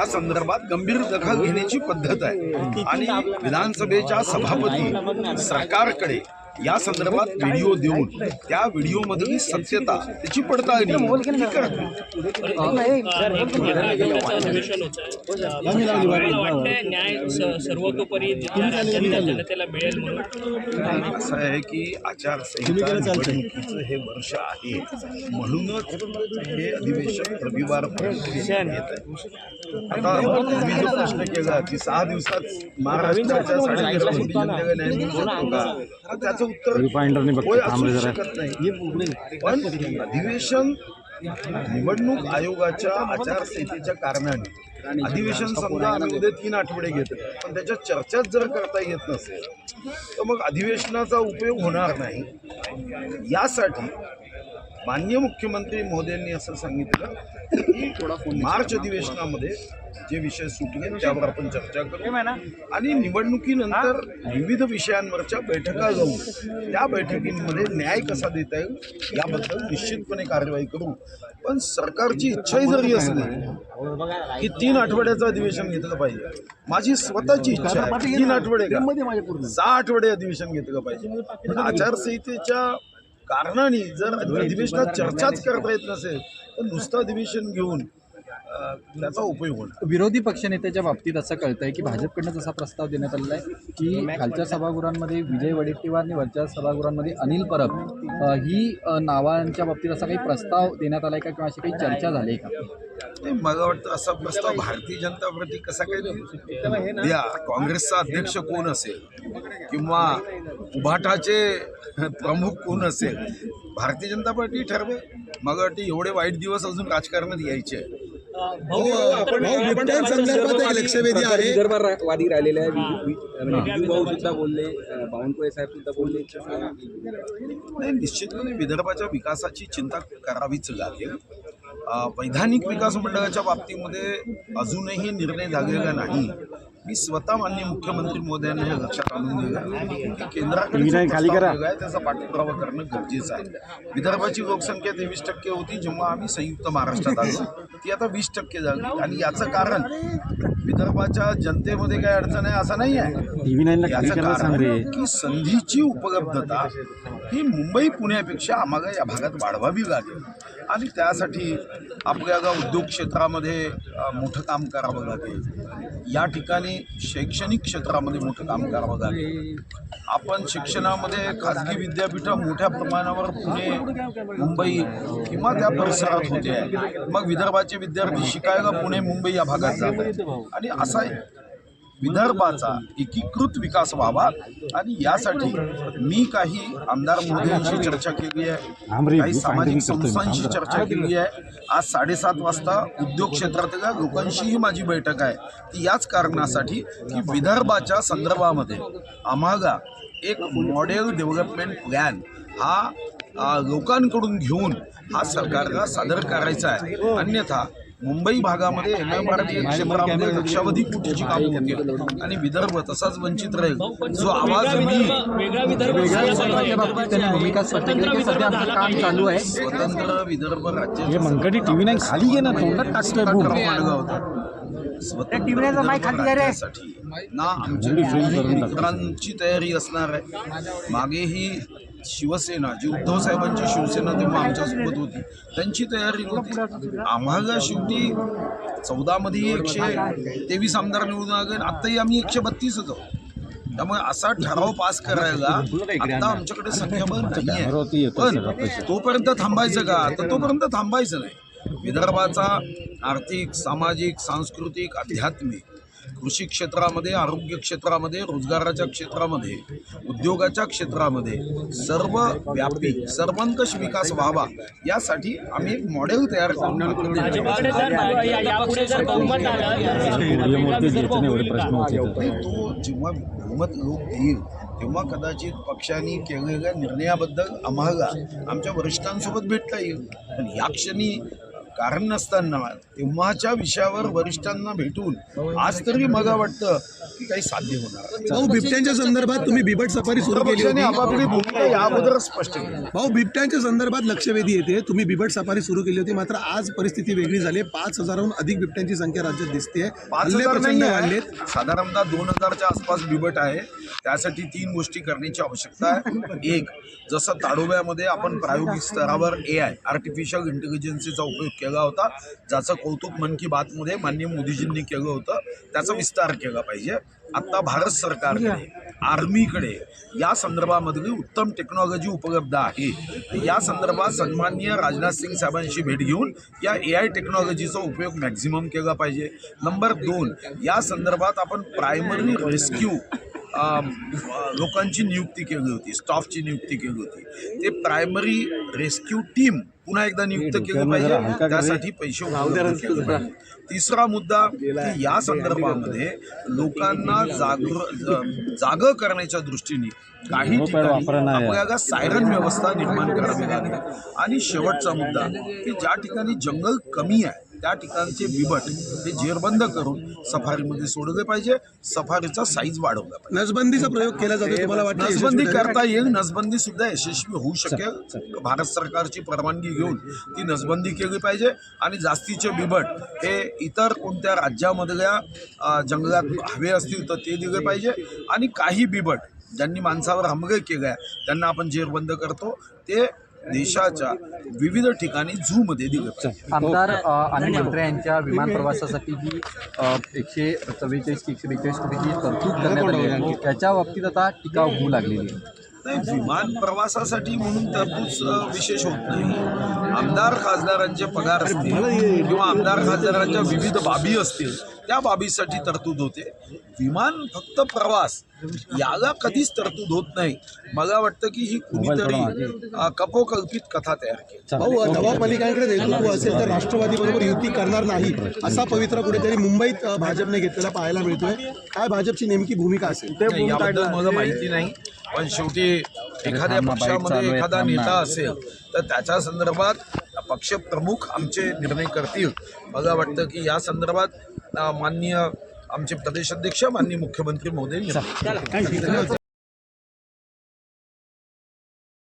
या संदर्भात गंभीर दखल घेण्याची पद्धत आहे. आणि विधानसभेच्या सभापती सरकारकडे या संदर्भात व्हिडिओ देऊन त्या व्हिडिओमधली सत्यता त्याची पडताळणी सर्वतोपरी असं आहे की आचारसंहिता निवडणुकीचं हे वर्ष आहे. म्हणूनच हे अधिवेशन रविवारपर्यंत येत आहे. आता तुम्ही जो प्रश्न केला की सहा दिवसात महाराष्ट्राच्या न्याय मिळू शकतो का? त्याचं उत्तर होय असू शकत नाही. पण अधिवेशन निवडणूक आयोगाच्या आचारसंहितेच्या कारणाने अधिवेशन समजा आम्ही उद्या तीन आठवडे घेतो पण त्याच्या चर्चाच जर करता येत नसेल तर मग अधिवेशनाचा उपयोग होणार नाही. यासाठी मान्य मुख्यमंत्री महोदयांनी असं सांगितलं की मार्च अधिवेशनामध्ये जे विषय सुटले त्यावर आपण चर्चा करू. आणि निवडणुकीनंतर विविध विषयांवरच्या बैठका घेऊन त्या बैठकींमध्ये न्याय कसा देता येईल याबद्दल निश्चितपणे कारवाई करू. पण सरकारची इच्छाही जरी असली की तीन आठवड्याचं अधिवेशन घेतलं पाहिजे. माझी स्वतःची इच्छा आहे तीन आठवडे का? सहा आठवडे अधिवेशन घेतलं पाहिजे. आचारसंहितेच्या कारणाने जर अधिवेशनात चर्चाच करता येत नसेल तर नुसतं अधिवेशन घेऊन त्याचा उपयोग होणार. विरोधी पक्षनेत्याच्या बाबतीत असं कळतंय की भाजपकडनं जसा प्रस्ताव देण्यात आलेला आहे की खालच्या सभागृहांमध्ये विजय वडेट्टीवार आणि वरच्या सभागृहांमध्ये अनिल परब ही नावांच्या बाबतीत असा काही प्रस्ताव देण्यात आलाय का किंवा अशी काही चर्चा झाली आहे का? नाही मला वाटतं असा प्रस्ताव भारतीय जनता पार्टी कसा काय देईल? द्या? काँग्रेसचा अध्यक्ष कोण असेल? किंवा उभाटाचे प्रमुख कोण असेल? भारतीय जनता पार्टी ठरवे. मला वाटतं एवढे वाईट दिवस अजून राजकारणात यायचे. विदर्भात वादी राहिलेले आहे वि- वि- विजू भाऊ सुद्धा बोलले बावनकुळे साहेब सुद्धा बोलले. नाही निश्चितपणे विदर्भाच्या विकासाची चिंता करावीच लागेल. वैधानिक विकास मंडळाच्या बाबतीमध्ये अजूनही निर्णय झालेला नाही. मी स्वतः माननीय मुख्यमंत्री मोदयांना हे लक्षात आणून दिलं की केंद्राकडे आहे त्याचा पाठपुरावा करणं गरजेचं आहे. विदर्भाची लोकसंख्या तेवीस टक्के होती जेव्हा आम्ही संयुक्त महाराष्ट्रात आलो. ती आता वीस टक्के झाली. आणि याचं कारण विदर्भाच्या जनतेमध्ये काय अडचण आहे असं नाही आहे. याचं कारण की संधीची उपलब्धता ही मुंबई पुण्यापेक्षा आम्हाला या भागात वाढवावी लागेल. आणि त्यासाठी आपल्याला उद्योग क्षेत्रामध्ये मोठं काम करावं लागेल. या ठिकाणी शैक्षणिक क्षेत्रामध्ये मोठं काम करावं लागेल. आपण शिक्षणामध्ये खाजगी विद्यापीठं मोठ्या प्रमाणावर पुणे मुंबई किंवा त्या परिसरात होते. मग विदर्भाचे विद्यार्थी शिकायला पुणे मुंबई या भागात जात आहेत आणि असा विदर्भाचा एकीकृत विकास व्हावा आणि यासाठी मी काही आमदार मोदींशी चर्चा केली आहे. काही सामाजिक संस्थांशी चर्चा केली आहे. आज साडेसात वाजता उद्योग क्षेत्रातल्या लोकांशीही माझी बैठक आहे. ती याच कारणासाठी की विदर्भाच्या संदर्भामध्ये आम्हाला एक मॉडेल डेव्हलपमेंट प्लॅन हा लोकांकडून घेऊन हा सरकारला सादर करायचा आहे. अन्यथा मुंबई भागामध्ये एम एम आर टी क्षेत्रामध्ये लक्षावधी कोटीची कामं होतील आणि विदर्भ तसाच वंचित राहील. जो आवाज मी स्वतंत्र विदर्भ राज्य टीव्ही नाही खाली घे ना तोंडात टाकतोय मार्ग होता स्वतंत्र ना आमच्या मित्रांची तयारी असणार आहे. मागेही शिवसेना जी उद्धव साहेबांची शिवसेना तेव्हा आमच्यासोबत होती त्यांची तयारी होती. आम्हाला शेवटी चौदामध्येही एकशे तेवीस आमदार निवडून आले आणि आत्ताही आम्ही एकशे बत्तीसच आहोत त्यामुळे असा ठराव पास करायला आता आमच्याकडे संख्याबळ नाही आहे पण तोपर्यंत थांबायचं का? तर तोपर्यंत थांबायचं नाही. विदर्भाचा आर्थिक सामाजिक सांस्कृतिक आध्यात्मिक कृषी क्षेत्रामध्ये आरोग्य क्षेत्रामध्ये रोजगाराच्या क्षेत्रामध्ये उद्योगाच्या क्षेत्रामध्ये सर्व व्यापी सर्वंकष विकास व्हावा यासाठी आम्ही एक मॉडेल तयार तो जेव्हा बहुमत लोक देईल तेव्हा कदाचित पक्षाने केलेल्या निर्णयाबद्दल आम्हाला आमच्या वरिष्ठांसोबत भेटता येईल. पण या क्षणी कारण नसताना तेव्हाच्या विषयावर वरिष्ठांना भेटून आज तरी मला वाटतं की काही साध्य होणार. भाऊ बिबट्यांच्या संदर्भात तुम्ही बिबट सफारी सुरू केली आपापली भूमिका या अगोदरच स्पष्ट केली. भाऊ बिबट्यांच्या संदर्भात लक्षवेधी येते. तुम्ही बिबट सफारी सुरू केली होती. मात्र आज परिस्थिती वेगळी झाली. पाच हजाराहून अधिक बिबट्यांची संख्या राज्यात दिसते पाच आहे साधारणतः दोन हजारच्या आसपास बिबट आहे. त्यासाठी तीन गोष्टी करण्याची आवश्यकता आहे. एक जसं ताडोब्यामध्ये आपण प्रायोगिक स्तरावर ए आय आर्टिफिशियल इंटेलिजन्सीचा उपयोग केला होता ज्याचं कौतुक मन की बातमध्ये माननीय मोदीजींनी केलं होतं त्याचा विस्तार केला पाहिजे. आत्ता भारत सरकारकडे आर्मीकडे या संदर्भामधली उत्तम टेक्नॉलॉजी उपलब्ध आहे. या संदर्भात सन्माननीय राजनाथ सिंग साहेबांशी भेट घेऊन या ए आय टेक्नॉलॉजीचा उपयोग मॅक्झिमम केला पाहिजे. नंबर दोन या संदर्भात आपण प्रायमरी रेस्क्यू लोकांची नियुक्ती केली होती स्टाफची नियुक्ती केली होती. ते प्रायमरी रेस्क्यू टीम पुन्हा एकदा नियुक्त केली पाहिजे. त्यासाठी पैसे उपलब्ध केले पाहिजे. तिसरा मुद्दा की या संदर्भामध्ये लोकांना जागर ज- जागं करण्याच्या दृष्टीने काही ठिकाणी आपल्याला सायरन व्यवस्था निर्माण करावी लागेल आणि शेवटचा मुद्दा की ज्या ठिकाणी जंगल कमी आहे त्या ठिकाणचे बिबट हे जेरबंद करून सफारीमध्ये सोडले पाहिजे. सफारीचा साईज वाढवला पाहिजे. नसबंदीचा प्रयोग केला जातो तुम्हाला वाटतं नसबंदी? करता येईल नसबंदी सुद्धा यशस्वी होऊ शकेल. भारत सरकारची परवानगी घेऊन ती नसबंदी केली पाहिजे. आणि जास्तीचे बिबट हे इतर कोणत्या राज्यामधल्या जंगलात हवे असतील तर ते दिले पाहिजे. आणि काही बिबट ज्यांनी माणसावर हमले केले त्यांना आपण जेरबंद करतो. ते देशाच्या विविध ठिकाणी झूमध्ये दिले पाहिजे. आमदार अ, आणि मंत्री यांच्या विमान प्रवासासाठी जी अ, एकशे चव्वेचाळीस एकशे बेचाळीस कोटीची तरतूद करण्यात आली आहे. त्याच्या बाबतीत आता टीका होऊ लागलेली आहे. नाही विमान प्रवासासाठी म्हणून तरतूद विशेष होत नाही. आमदार खासदारांचे पगार असतील किंवा आमदार खासदारांच्या विविध बाबी असतील त्या बाबीसाठी तरतूद होते. विमान फक्त प्रवास याला कधीच तरतूद होत नाही. मला वाटतं की ही कुणीतरी कपोकल्पित कथा तयार केली. भाऊ नवाब मलिकांकडे नेतृत्व असेल तर राष्ट्रवादी बरोबर युती करणार नाही असा पवित्रा कुठेतरी मुंबईत भाजपने घेतलेला पाहायला मिळतोय. काय भाजपची नेमकी भूमिका असेल? याबद्दल मला माहिती नाही. पण शेवटी एखाद्या पक्षामध्ये एखादा नेता असेल तर त्याच्या संदर्भात पक्षप्रमुख आमचे निर्णय करतील. मला वाटतं की या संदर्भात माननीय आमचे प्रदेशाध्यक्ष माननीय मुख्यमंत्री महोदय